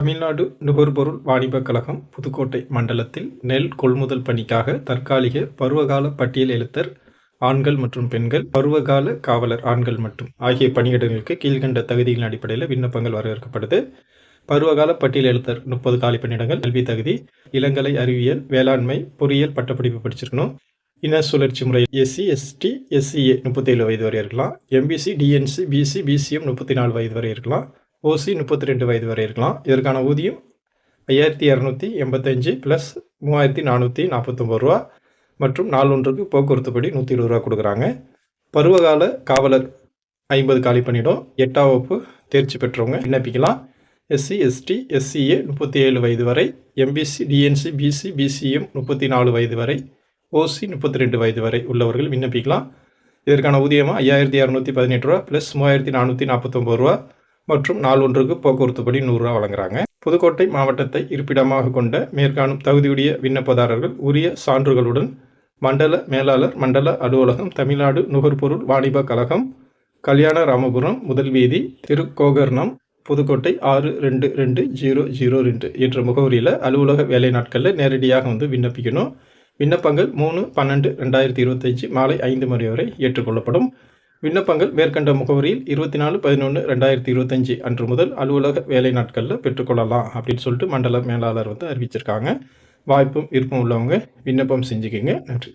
தமிழ்நாடு நுகர்பொருள் வாணிபக் கழகம் புதுக்கோட்டை மண்டலத்தில் நெல் கொள்முதல் பணிக்காக தற்காலிக பருவகால பட்டியல் எழுத்தர் ஆண்கள் மற்றும் பெண்கள் பருவகால காவலர் ஆண்கள் மற்றும் ஆகிய பணியிடங்களுக்கு கீழ்கண்ட தகுதிகளின் அடிப்படையில் விண்ணப்பங்கள் வரவேற்கப்படுது. பருவகால பட்டியல் எழுத்தர் முப்பது காலி பணியிடங்கள் கல்வி தகுதி இளங்கலை அறிவியல் வேளாண்மை பொறியியல் பட்டப்படிப்பு படிச்சிருக்கணும். இன சுழற்சி முறை எஸ்சி எஸ்டி எஸ்சிஏ முப்பத்தேழு வயது வரை இருக்கலாம். எம்பிசி டிஎன்சி பிசி பிசிஎம் முப்பத்தி நாலு வயது வரை இருக்கலாம். ஓசி முப்பத்தி ரெண்டு வயது வரை இருக்கலாம். இதற்கான ஊதியம் ஐயாயிரத்தி இரநூத்தி எண்பத்தஞ்சு ப்ளஸ் மூவாயிரத்தி நானூற்றி நாற்பத்தொம்பது ரூபா மற்றும் நாள் ஒன்றுக்கு போக்குவரத்து படி நூற்றி இருபது ரூபா கொடுக்குறாங்க. பருவகால காவலர் ஐம்பது காலி பண்ணிடும் எட்டாம் வகுப்பு தேர்ச்சி பெற்றவங்க விண்ணப்பிக்கலாம். எஸ்சி எஸ்டி எஸ்சிஏ முப்பத்தி ஏழு வயது வரை எம்பிசி டிஎன்சி பிசி பிசிஎம் முப்பத்தி நாலு வயது வரை ஓசி முப்பத்தி ரெண்டு வயது வரை உள்ளவர்கள் விண்ணப்பிக்கலாம். இதற்கான ஊதியமாக ஐயாயிரத்தி இரநூத்தி பதினெட்டு ரூபா ப்ளஸ் மூவாயிரத்தி நானூற்றி நாற்பத்தொம்பது ரூபா மற்றும் நாள் ஒன்றுக்கு போக்குவரத்து படி நூறுரூவா வழங்குறாங்க. புதுக்கோட்டை மாவட்டத்தை இருப்பிடமாக கொண்ட மேற்காணும் தகுதியுடைய விண்ணப்பதாரர்கள் உரிய சான்றுகளுடன் மண்டல மேலாளர் மண்டல அலுவலகம் தமிழ்நாடு நுகர்பொருள் வாணிப கழகம் கல்யாண ராமபுரம் முதல் வீதி திருக்கோகர்ணம் புதுக்கோட்டை ஆறு ரெண்டு ரெண்டு ஜீரோ ஜீரோ ரெண்டு என்ற முகவரியில் அலுவலக வேலை நாட்களில் நேரடியாக வந்து விண்ணப்பிக்கணும். விண்ணப்பங்கள் மூணு பன்னெண்டு ரெண்டாயிரத்தி இருபத்தஞ்சி மாலை ஐந்து மணி வரை ஏற்றுக்கொள்ளப்படும். விண்ணப்பங்கள் மேற்கண்ட முகவரியில் இருபத்தி நாலு பதினொன்று ரெண்டாயிரத்தி இருபத்தஞ்சி அன்று முதல் அலுவலக வேலை நாட்களில் பெற்றுக்கொள்ளலாம் அப்படின்னு சொல்லிட்டு மண்டல மேலாளர் வந்து அறிவிச்சிருக்காங்க. வாய்ப்பும் விருப்பம் உள்ளவங்க விண்ணப்பம் செஞ்சுக்கிங்க. நன்றி.